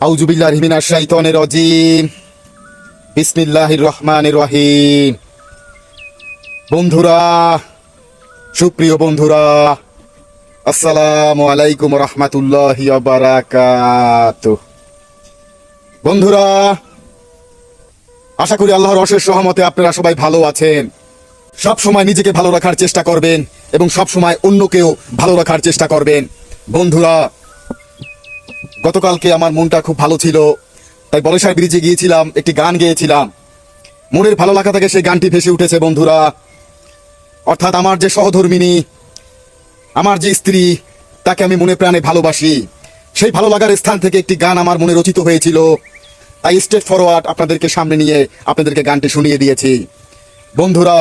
আউজুবিল্লাহ হিমিনার শাইতনের রজিম। বিসমিল্লাহির রহমানির রহিম। বন্ধুরা, সুপ্রিয় বন্ধুরা, আসসালামু আলাইকুম রহমাতুল্লাহি বারাকাত। বন্ধুরা, আশা করি আল্লাহর অশেষ সহমতে আপনারা সবাই ভালো আছেন। সব সময় নিজেকে ভালো রাখার চেষ্টা করবেন এবং সব সময় অন্যকেও ভালো রাখার চেষ্টা করবেন। বন্ধুরা গতকালকে আমার মনটা খুব ভালো ছিল, তাই বলেশার ব্রিজে গিয়েছিলাম, একটি গান গেয়েছিলাম। মনের ভালো লাগা থেকে সেই গানটি ভেসে উঠেছে, বন্ধুরা। অর্থাৎ আমার যে সহধর্মিনী, আমার যে স্ত্রী, তাকে আমি মনে প্রাণে ভালোবাসি। সেই ভালো লাগার স্থান থেকে একটি গান আমার মনে রচিত হয়েছিল। তাই স্টেট ফরওয়ার্ড আপনাদেরকে সামনে নিয়ে আপনাদেরকে গানটি শুনিয়ে দিয়েছি। বন্ধুরা,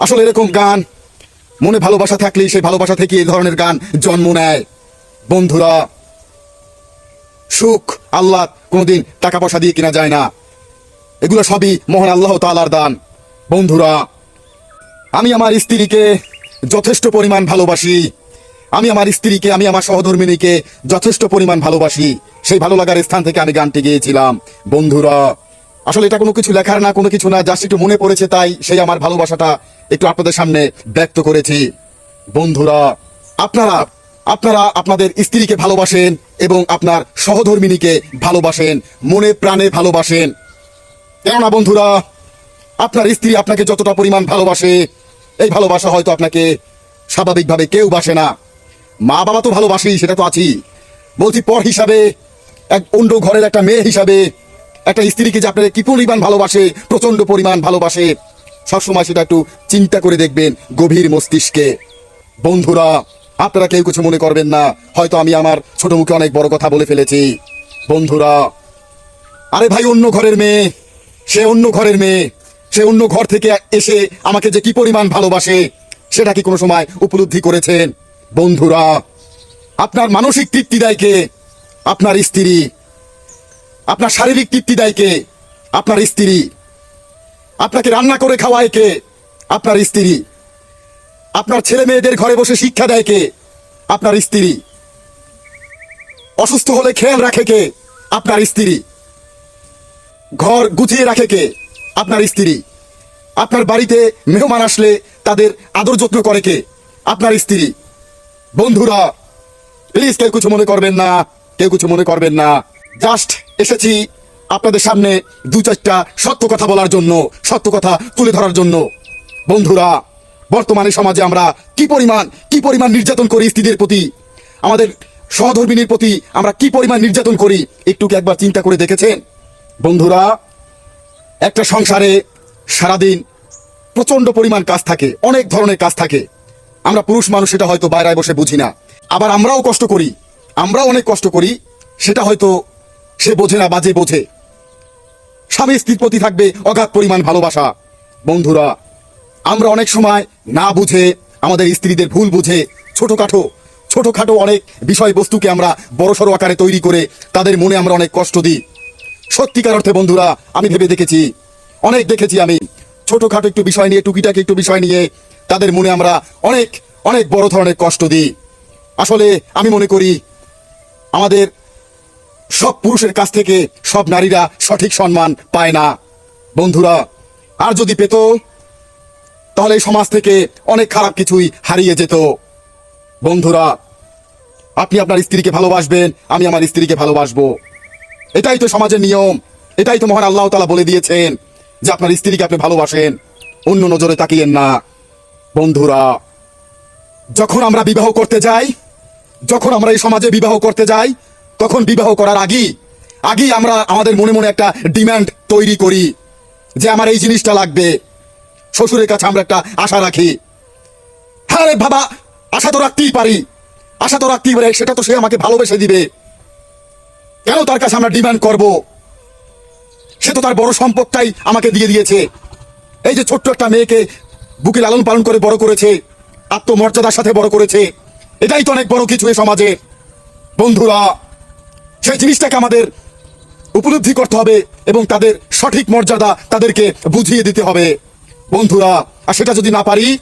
আসলে এরকম গান, মনে ভালোবাসা থাকলেই সেই ভালোবাসা থেকে এই ধরনের গান জন্ম নেয়। বন্ধুরা সুখ, আল্লাহ কোনোদিন টাকা পয়সা দিয়ে কিনা যায় না। এগুলো সবই মহান আল্লাহ তালার দান। বন্ধুরা, আমি আমার স্ত্রীকে যথেষ্ট পরিমাণ ভালোবাসি। আমি আমার স্ত্রীকে, আমি আমার সহধর্মিনীকে যথেষ্ট পরিমাণ ভালোবাসি। সেই ভালো লাগার স্থান থেকে আমি গানটি গেয়েছিলাম। বন্ধুরা, আসলে এটা কোনো কিছু লেখার না, কোনো কিছু না, জাস্ট একটু মনে পড়েছে তাই সেই আমার ভালোবাসাটা একটু আপনাদের সামনে ব্যক্ত করেছি। বন্ধুরা, আপনারা আপনারা আপনাদের স্ত্রীকে ভালোবাসেন এবং আপনার সহধর্মিনীকে ভালোবাসেন, মনে প্রাণে ভালোবাসেন। কেননা বন্ধুরা, আপনার স্ত্রী আপনাকে যতটা পরিমাণ ভালোবাসে, এই ভালোবাসা হয়তো আপনাকে স্বাভাবিকভাবে কেউ বাসে না। মা বাবা তো ভালোবাসি সেটা তো আছি বলছি, পর হিসাবে, এক অন্য ঘরের একটা মেয়ে হিসাবে, একটা স্ত্রীকে যে আপনাদের কি পরিমাণ ভালোবাসে প্রচণ্ড পরিমাণ ভালোবাসে, সবসময় সেটা একটু চিন্তা করে দেখবেন গভীর মস্তিষ্কে। বন্ধুরা আপনারা কেউ কিছু মনে করবেন না। হয়তো আমি আমার ছোট মুখে অনেক বড় কথা বলে ফেলেছি। বন্ধুরা, আরে ভাই, অন্য ঘরের মেয়ে। সে অন্য ঘরের মেয়ে। সে অন্য ঘর থেকে এসে আমাকে যে কি পরিমাণ ভালোবাসে, সেটা কি কোনো সময় উপলব্ধি করেছেন? বন্ধুরা, আপনার মানসিক তৃপ্তি দেয় কে? আপনার স্ত্রী। আপনার শারীরিক তৃপ্তি দেয় কে? আপনার স্ত্রী। আপনাকে রান্না করে খাওয়ায় কে? আপনার স্ত্রী। আপনার ছেলে মেয়েদের ঘরে বসে শিক্ষা দেয় কে? আপনার স্ত্রী। অসুস্থ হলে খেয়াল রাখে কে? আপনার স্ত্রী। ঘর গুছিয়ে রাখে কে? আপনার স্ত্রী। আপনার বাড়িতে মেহমান আসলে তাদের আদর যত্ন করে কে? আপনার স্ত্রী। বন্ধুরা প্লিজ কেউ কিছু মনে করবেন না, কেউ কিছু মনে করবেন না। জাস্ট এসেছি আপনাদের সামনে দু চারটা সত্য কথা বলার জন্য, সত্য কথা তুলে ধরার জন্য। বন্ধুরা বর্তমানে সমাজে আমরা কি পরিমাণ কি পরিমাণ নির্যাতন করি স্ত্রীদের প্রতি? আমাদের সহধর্মিনীর প্রতি আমরা কি পরিমাণ নির্যাতন করি? একটু একবার চিন্তা করে দেখেছেন? বন্ধুরা, একটা সংসারে সারাদিন প্রচণ্ড পরিমাণ কাজ থাকে, অনেক ধরনের কাজ থাকে। আমরা পুরুষ মানুষ সেটা হয়তো বাইরে বসে বুঝি না। আবার আমরাও কষ্ট করি, আমরাও অনেক কষ্ট করি, সেটা হয়তো সে বোঝে না বাজে বোঝে। স্বামী স্ত্রীর প্রতি থাকবে অগাধ পরিমাণ ভালোবাসা। বন্ধুরা আমরা অনেক সময় না বুঝে, আমাদের স্ত্রীদের ভুল বুঝে, ছোটোখাটো ছোটোখাটো অনেক বিষয়বস্তুকে আমরা বড়সড় আকারে তৈরি করে তাদের মনে আমরা অনেক কষ্ট দিই। সত্যিকার অর্থে বন্ধুরা, আমি ভেবে দেখেছি, অনেক দেখেছি আমি, ছোটোখাটো একটু বিষয় নিয়ে, টুকিটাকি একটু বিষয় নিয়ে তাদের মনে আমরা অনেক অনেক বড় ধরনের কষ্ট দিই। আসলে আমি মনে করি, আমাদের সব পুরুষের কাছ থেকে সব নারীরা সঠিক সম্মান পায় না। বন্ধুরা, আর যদি পেত তাহলে এই সমাজ থেকে অনেক খারাপ কিছুই হারিয়ে যেত। বন্ধুরা, আপনি আপনার স্ত্রীকে ভালোবাসবেন, আমি আমার স্ত্রীকে ভালোবাসবো। এটাই তো সমাজের নিয়ম, এটাই তো মহান আল্লাহ তালা বলে দিয়েছেন যে আপনার স্ত্রীকে আপনি ভালোবাসেন, অন্য নজরে তাকিয়েন না। বন্ধুরা, যখন আমরা বিবাহ করতে যাই, যখন আমরা এই সমাজে বিবাহ করতে যাই, তখন বিবাহ করার আগেই আগেই আমরা আমাদের মনে মনে একটা ডিম্যান্ড তৈরি করি যে আমার এই জিনিসটা লাগবে। শ্বশুরের কাছে আমরা একটা আশা রাখি। হ্যাঁ রে বাবা, আশা তো রাখতেই পারি। আশা তো রাখতেই পারি, সেটা তো সে আমাকে ভালোবেসে দিবে। কেন তার কাছে আমরা ডিমান্ড করব? সে তো তার বড় সম্পদটাই আমাকে দিয়ে দিয়েছে। এই যে ছোট্ট একটা মেয়েকে বুকে লালন পালন করে বড় করেছে, আত্মমর্যাদার সাথে বড় করেছে, এটাই তো অনেক বড় কিছু এই সমাজে। বন্ধুরা, সেই জিনিসটাকে আমাদের উপলব্ধি করতে হবে এবং তাদের সঠিক মর্যাদা তাদেরকে বুঝিয়ে দিতে হবে। বন্ধুরা, আর সেটা যদি না পারি,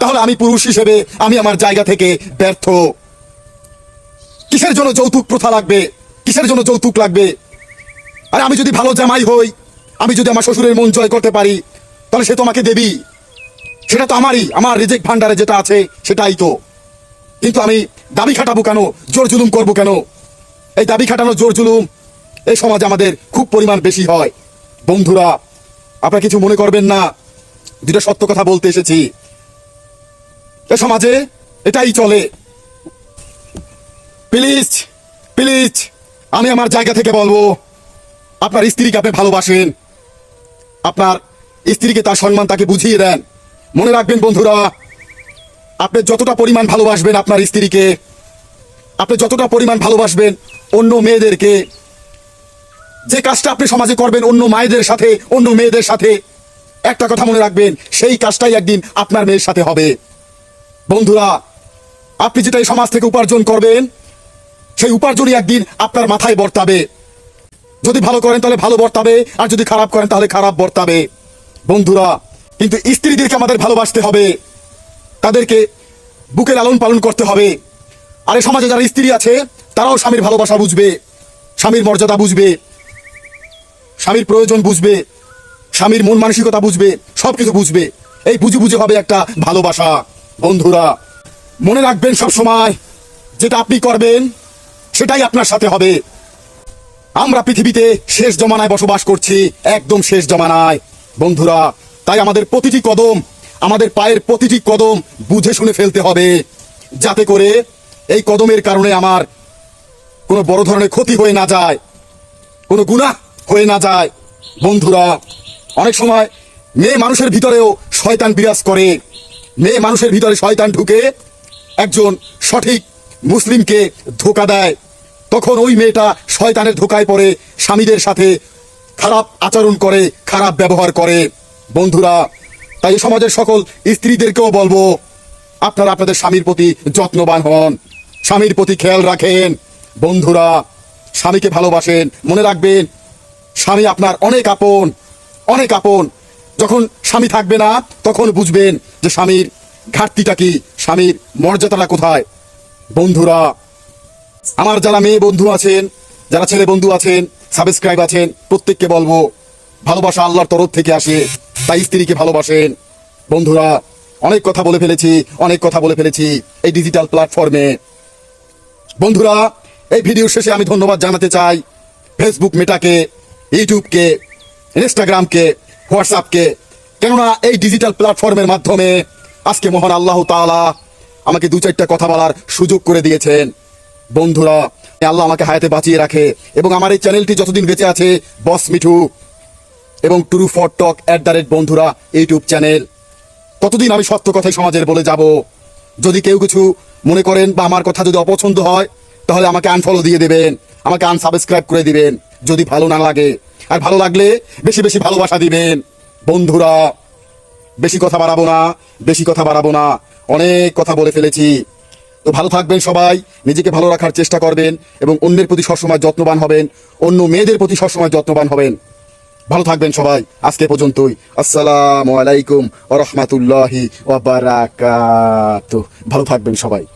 তাহলে আমি পুরুষ হিসেবে আমি আমার জায়গা থেকে ব্যর্থ। কিসের জন্য যৌতুক প্রথা লাগবে? কিসের জন্য যৌতুক লাগবে? আরে আমি যদি ভালো জামাই হই, আমি যদি আমার শ্বশুরের মন জয় করতে পারি, তাহলে সে তোমাকে দেবি। সেটা তো আমারই, আমার রিজেক্ট ভান্ডারে যেটা আছে, সেটাই তো। কিন্তু আমি দাবি খাটাবো কেন? জোর জুলুম করব কেন? এই দাবি খাটানো জোর জুলুম এই সমাজে আমাদের খুব পরিমাণ বেশি হয়। বন্ধুরা, আপনারা কিছু মনে করবেন না। দুটা সত্য কথা বলতে এসেছি। এ সমাজে এটাই চলে। প্লিজ প্লিজ, আমি আমার জায়গা থেকে বলব, আপনার স্ত্রীকে আপনি ভালোবাসেন। আপনার স্ত্রীকে তার সম্মান তাকে বুঝিয়ে দেন। মনে রাখবেন বন্ধুরা, আপনি যতটা পরিমাণ ভালোবাসবেন আপনার স্ত্রীকে, আপনি যতটা পরিমাণ ভালোবাসবেন অন্য মেয়েদেরকে, যে কাজটা আপনি সমাজে করবেন অন্য মায়েদের সাথে, অন্য মেয়েদের সাথে একটা কথা মনে রাখবেন, সেই কাজটাই একদিন আপনার মেয়ের সাথে হবে। বন্ধুরা, আপনি যেটা এই সমাজ থেকে উপার্জন করবেন, সেই উপার্জনই একদিন আপনার মাথায় বর্তাবে। যদি ভালো করেন তাহলে ভালো বর্তাবে, আর যদি খারাপ করেন তাহলে খারাপ বর্তাবে। বন্ধুরা, কিন্তু স্ত্রীদেরকে আমাদের ভালোবাসতে হবে। তাদেরকে বুকে লালন পালন করতে হবে। আর এই সমাজে যারা স্ত্রী আছে, তারাও স্বামীর ভালোবাসা বুঝবে, স্বামীর মর্যাদা বুঝবে, স্বামীর প্রয়োজন বুঝবে। স্বামীর মন মানসিকতা বুঝবে সব কিছু বুঝবে। এই বুঝে বুঝে হবে একটা ভালোবাসা। বন্ধুরা, মনে রাখবেন সব সময় যেটা আপনি করবেন, সেটাই আপনার সাথে হবে। আমরা পৃথিবীতে শেষ জমানায় বসবাস করছি, একদম শেষ জমানায়। বন্ধুরা, তাই আমাদের প্রতিটি কদম, আমাদের পায়ের প্রতিটি কদম বুঝে শুনে ফেলতে হবে, যাতে করে এই কদমের কারণে আমার কোনো বড় ধরনের ক্ষতি হয়ে না যায়, কোনো গুনাহ হয়ে না যায়। বন্ধুরা অনেক সময় মেয়ে মানুষের ভিতরেও শয়তান বিরাজ করে। মেয়ে মানুষের ভিতরে শয়তান ঢুকে একজন সঠিক মুসলিমকে ধোকা দেয়। তখন ওই মেয়েটা শয়তানের ধোকায় পড়ে, স্বামীদের সাথে খারাপ আচরণ করে, খারাপ ব্যবহার করে। বন্ধুরা, তাই সমাজের সকল স্ত্রীদেরকেও বলব, আপনারা আপনাদের স্বামীর প্রতি যত্নবান হন, স্বামীর প্রতি খেয়াল রাখেন। বন্ধুরা, স্বামীকে ভালোবাসেন, মনে রাখবেন, স্বামী আপনার অনেক আপন অনেক আপন। যখন স্বামী থাকবে না, তখন বুঝবেন যে স্বামীর ঘাটতিটা কি, স্বামীর মর্যাদাটা কোথায়। বন্ধুরা, আমার যারা মেয়ে বন্ধু আছেন, যারা ছেলে বন্ধু আছেন সাবস্ক্রাইব আছেন, প্রত্যেককে বলব, ভালোবাসা আল্লাহর তরফ থেকে আসে, তাই স্ত্রীকে ভালোবাসেন। বন্ধুরা, অনেক কথা বলে ফেলেছি, অনেক কথা বলে ফেলেছি এই ডিজিটাল প্ল্যাটফর্মে বন্ধুরা, এই ভিডিও শেষে আমি ধন্যবাদ জানাতে চাই ফেসবুক মেটাকে ইউটিউবকে ইনস্টাগ্রামকে হোয়াটসঅ্যাপকে কেননা এই ডিজিটাল প্ল্যাটফর্মের মাধ্যমে আজকে মহান আল্লাহ তাআলা আমাকে দু চারটা কথা বলার সুযোগ করে দিয়েছেন। বন্ধুরা আল্লাহ আমাকে হায়াতে বাঁচিয়ে রাখে এবং আমার এই চ্যানেলটি যতদিন বেঁচে আছে, বস মিঠু এবং true for talk at the rate বন্ধুরা, ইউটিউব চ্যানেল। ততদিন আমি সত্য কথাই সমাজের বলে যাব। যদি কেউ কিছু মনে করেন বা আমার কথা যদি অপছন্দ হয়, তাহলে আমাকে আনফলো দিয়ে দেবেন, আমাকে আনসাবস্ক্রাইব করে দিবেন, যদি ভালো না লাগে। আর ভালো লাগলে বেশি বেশি ভালোবাসা দিবেন। বন্ধুরা, বেশি কথা বাড়াবো না, বেশি কথা বাড়াবো না। অনেক কথা বলে ফেলেছি। তো ভালো থাকবেন সবাই, নিজেকে ভালো রাখার চেষ্টা করবেন এবং অন্যের প্রতি সবসময় যত্নবান হবেন, অন্য মেয়েদের প্রতি সবসময় যত্নবান হবেন। ভালো থাকবেন সবাই, আজকে পর্যন্তই। আসসালামু আলাইকুম ওয়া রাহমাতুল্লাহি ওয়া ভালো থাকবেন সবাই।